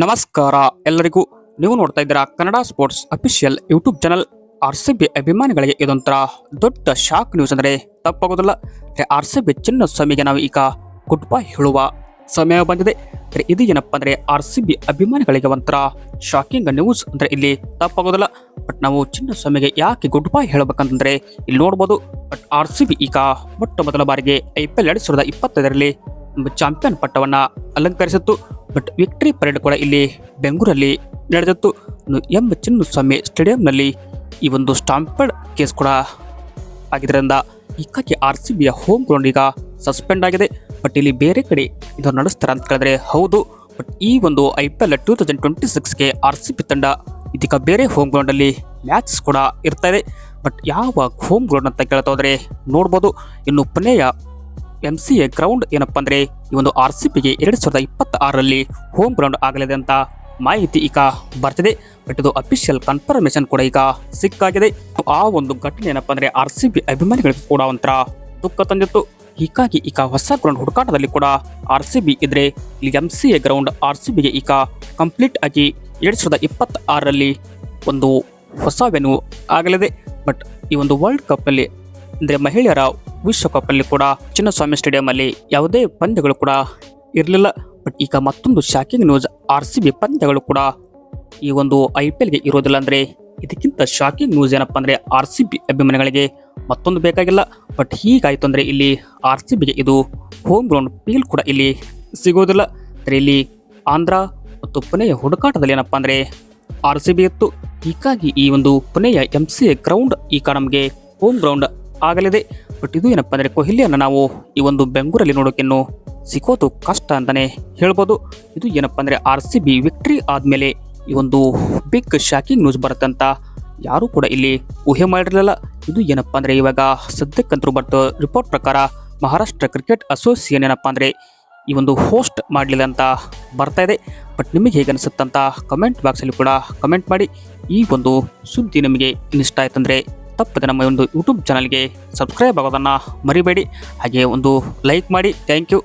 ನಮಸ್ಕಾರ, ಎಲ್ಲರಿಗೂ ನೀವು ನೋಡ್ತಾ ಇದ್ದೀರಾ Kannada sports official YouTube channel. R C B ಅಭಿಮಾನಿಗಳಿಗೆ ಇದೊಂಥರ ದೊಡ್ಡ ಶಾಕ್ ನ್ಯೂಸ್ ಅಂದರೆ ತಪ್ಪಾಗೋದಿಲ್ಲ. ಆರ್ ಸಿ ಬಿ ಚಿನ್ನ ಸ್ವಾಮಿಗೆ ನಾವು ಈಗ ಗುಡ್ ಬೈ ಹೇಳುವ ಸಮಯ ಬಂದಿದೆ. ಇದು ಏನಪ್ಪ ಅಂದರೆ ಆರ್ ಸಿ ಬಿ ಅಭಿಮಾನಿಗಳಿಗೆ ಒಂಥರ ಶಾಕಿಂಗ್ ನ್ಯೂಸ್ ಅಂದರೆ ಇಲ್ಲಿ ತಪ್ಪಾಗೋದಿಲ್ಲ. ಬಟ್ ನಾವು ಚಿನ್ನ ಸ್ವಾಮಿಗೆ ಯಾಕೆ ಗುಡ್ ಬೈ ಹೇಳಬೇಕಂತಂದರೆ ಇಲ್ಲಿ ನೋಡ್ಬೋದು. ಬಟ್ ಆರ್ ಸಿ ಬಿ ಈಗ ಮೊಟ್ಟ ಮೊದಲ ಬಾರಿಗೆ ಐ ಪಿ ಎಲ್ ಎರಡು ಸಾವಿರದ ಇಪ್ಪತ್ತೈದರಲ್ಲಿ ಚಾಂಪಿಯನ್ ಪಟ್ಟವನ್ನು ಅಲಂಕರಿಸಿತ್ತು. ಬಟ್ ವಿಕ್ಟರಿ ಪರೇಡ್ ಕೂಡ ಇಲ್ಲಿ ಬೆಂಗಳೂರಲ್ಲಿ ನಡೆದಿತ್ತು. ಎಂ ಚಿನ್ನಸ್ವಾಮಿ ಸ್ಟೇಡಿಯಂನಲ್ಲಿ ಈ ಒಂದು ಸ್ಟಾಂಪೆಡ್ ಕೇಸ್ ಕೂಡ ಆಗಿದ್ದರಿಂದ ಹೀಗಾಗಿ ಆರ್ ಸಿ ಬಿಯ ಹೋಮ್ ಗ್ರೌಂಡ್ ಈಗ ಸಸ್ಪೆಂಡ್ ಆಗಿದೆ. ಬಟ್ ಇಲ್ಲಿ ಬೇರೆ ಕಡೆ ಇದು ನಡೆಸ್ತಾರೆ ಅಂತ ಕೇಳಿದ್ರೆ ಹೌದು. ಬಟ್ ಈ ಒಂದು I P L two thousand twenty ಸಿಕ್ಸ್ಗೆ R C B ತಂಡ ಇದೀಗ ಬೇರೆ ಹೋಮ್ ಗ್ರೌಂಡಲ್ಲಿ ಮ್ಯಾಚಸ್ ಕೂಡ ಇರ್ತಾ ಇದೆ. ಬಟ್ ಯಾವ ಹೋಮ್ ಗ್ರೌಂಡ್ ಅಂತ ಕೇಳ್ತಾ ಹೋದರೆ ನೋಡ್ಬೋದು. ಇನ್ನು ಪುಣೆಯ ಎಂ ಸಿ ಎ ಗ್ರೌಂಡ್ ಏನಪ್ಪ ಅಂದ್ರೆ ಈ ಒಂದು ಆರ್ ಸಿ ಪಿಗೆ ಎರಡು ಸಾವಿರದ ಇಪ್ಪತ್ತ ಆರರಲ್ಲಿ ಹೋಮ್ ಗ್ರೌಂಡ್ ಆಗಲಿದೆ ಅಂತ ಮಾಹಿತಿ ಈಗ ಬರ್ತಿದೆ. ಬಟ್ ಇದು ಅಫಿಷಿಯಲ್ ಕನ್ಫರ್ಮೇಶನ್ ಕೂಡ ಈಗ ಸಿಕ್ಕಾಗಿದೆ. ಆ ಒಂದು ಘಟನೆ ಏನಪ್ಪ ಅಂದ್ರೆ ಆರ್ ಸಿ ಬಿ ಅಭಿಮಾನಿಗಳಿಗೆ ಕೂಡ ಒಂಥರ ದುಃಖ ತಂದಿತ್ತು. ಹೀಗಾಗಿ ಈಗ ಹೊಸ ಗ್ರೌಂಡ್ ಹುಡುಕಾಟದಲ್ಲಿ ಕೂಡ ಆರ್ ಸಿ ಬಿ ಇದ್ರೆ ಇಲ್ಲಿ M C A ground R C ಬಿಗೆ ಈಗ ಕಂಪ್ಲೀಟ್ ಆಗಿ ಎರಡು ಸಾವಿರದ ಇಪ್ಪತ್ತ ಆರರಲ್ಲಿ ಒಂದು ಹೊಸ ವೆನ್ಯೂ ಆಗಲಿದೆ. ಬಟ್ ಈ ಒಂದು ವರ್ಲ್ಡ್ ಕಪ್ನಲ್ಲಿ ಅಂದರೆ ಮಹಿಳೆಯರ ವಿಶ್ವಕಪ್ನಲ್ಲಿ ಕೂಡ, ಚಿನ್ನಸ್ವಾಮಿ ಸ್ಟೇಡಿಯಂ ಅಲ್ಲಿ ಯಾವುದೇ ಪಂದ್ಯಗಳು ಕೂಡ ಇರಲಿಲ್ಲ. ಬಟ್ ಈಗ ಮತ್ತೊಂದು shocking news R C B ಪಂದ್ಯಗಳು ಕೂಡ ಈ ಒಂದು ಐ ಪಿ ಎಲ್ಗೆ ಇರೋದಿಲ್ಲ ಅಂದ್ರೆ ಇದಕ್ಕಿಂತ ಶಾಕಿಂಗ್ ನ್ಯೂಸ್ ಏನಪ್ಪ ಅಂದ್ರೆ ಆರ್ ಸಿ ಬಿ ಅಭಿಮಾನಿಗಳಿಗೆ ಮತ್ತೊಂದು ಬೇಕಾಗಿಲ್ಲ. ಬಟ್ ಹೀಗಾಯ್ತು ಅಂದ್ರೆ ಇಲ್ಲಿ ಆರ್ ಸಿ ಬಿಗೆ ಇದು ಹೋಮ್ ಗ್ರೌಂಡ್ ಫೀಲ್ ಕೂಡ ಇಲ್ಲಿ ಸಿಗೋದಿಲ್ಲ. ಅಂದ್ರೆ ಇಲ್ಲಿ ಆಂಧ್ರ ಮತ್ತು ಪುಣೆಯ ಹುಡುಕಾಟದಲ್ಲಿ ಏನಪ್ಪ ಅಂದ್ರೆ ಆರ್ ಸಿ ಬಿ ಇತ್ತು ಹೀಗಾಗಿ ಈ ಒಂದು ಪುಣೆಯ ಎಂ ಸಿ ಎ ಗ್ರೌಂಡ್ ಈಗ ನಮಗೆ ಹೋಮ್ ಗ್ರೌಂಡ್ ಆಗಲಿದೆ. ಬಟ್ ಇದು ಏನಪ್ಪ ಅಂದರೆ ಕೊಹ್ಲಿಯನ್ನು ನಾವು ಈ ಒಂದು ಬೆಂಗಳೂರಲ್ಲಿ ನೋಡೋಕ್ಕಿನ್ನು ಸಿಗೋದು ಕಷ್ಟ ಅಂತಲೇ ಹೇಳ್ಬೋದು. ಇದು ಏನಪ್ಪ ಅಂದರೆ ಆರ್ ಸಿ ಬಿ ವಿಕ್ಟ್ರಿ ಆದಮೇಲೆ ಈ ಒಂದು ಬಿಗ್ ಶಾಕಿಂಗ್ ನ್ಯೂಸ್ ಬರುತ್ತೆ ಅಂತ ಯಾರೂ ಕೂಡ ಇಲ್ಲಿ ಊಹೆ ಮಾಡಿರಲಿಲ್ಲ. ಇದು ಏನಪ್ಪ ಅಂದರೆ ಇವಾಗ ಸದ್ಯಕ್ಕಂತರೂ ಬಟ್ ರಿಪೋರ್ಟ್ ಪ್ರಕಾರ ಮಹಾರಾಷ್ಟ್ರ ಕ್ರಿಕೆಟ್ ಅಸೋಸಿಯೇಷನ್ ಏನಪ್ಪ ಅಂದರೆ ಈ ಒಂದು ಹೋಸ್ಟ್ ಮಾಡಲಿಲ್ಲ ಅಂತ ಬರ್ತಾ ಇದೆ. ಬಟ್ ನಿಮಗೆ ಹೇಗೆ ಅನಿಸುತ್ತಂತ ಕಮೆಂಟ್ ಬಾಕ್ಸಲ್ಲಿ ಕೂಡ ಕಮೆಂಟ್ ಮಾಡಿ. ಈ ಒಂದು ಸುದ್ದಿ ನಿಮಗೆ ಇಷ್ಟ ಆಯ್ತಂದ್ರೆ ತಪ್ಪದೆ ನಮ್ಮ ಒಂದು ಯೂಟ್ಯೂಬ್ ಚಾನಲ್ಗೆ ಸಬ್ಸ್ಕ್ರೈಬ್ ಆಗೋದನ್ನು ಮರಿಬೇಡಿ. ಹಾಗೆ ಒಂದು ಲೈಕ್ ಮಾಡಿ. Thank you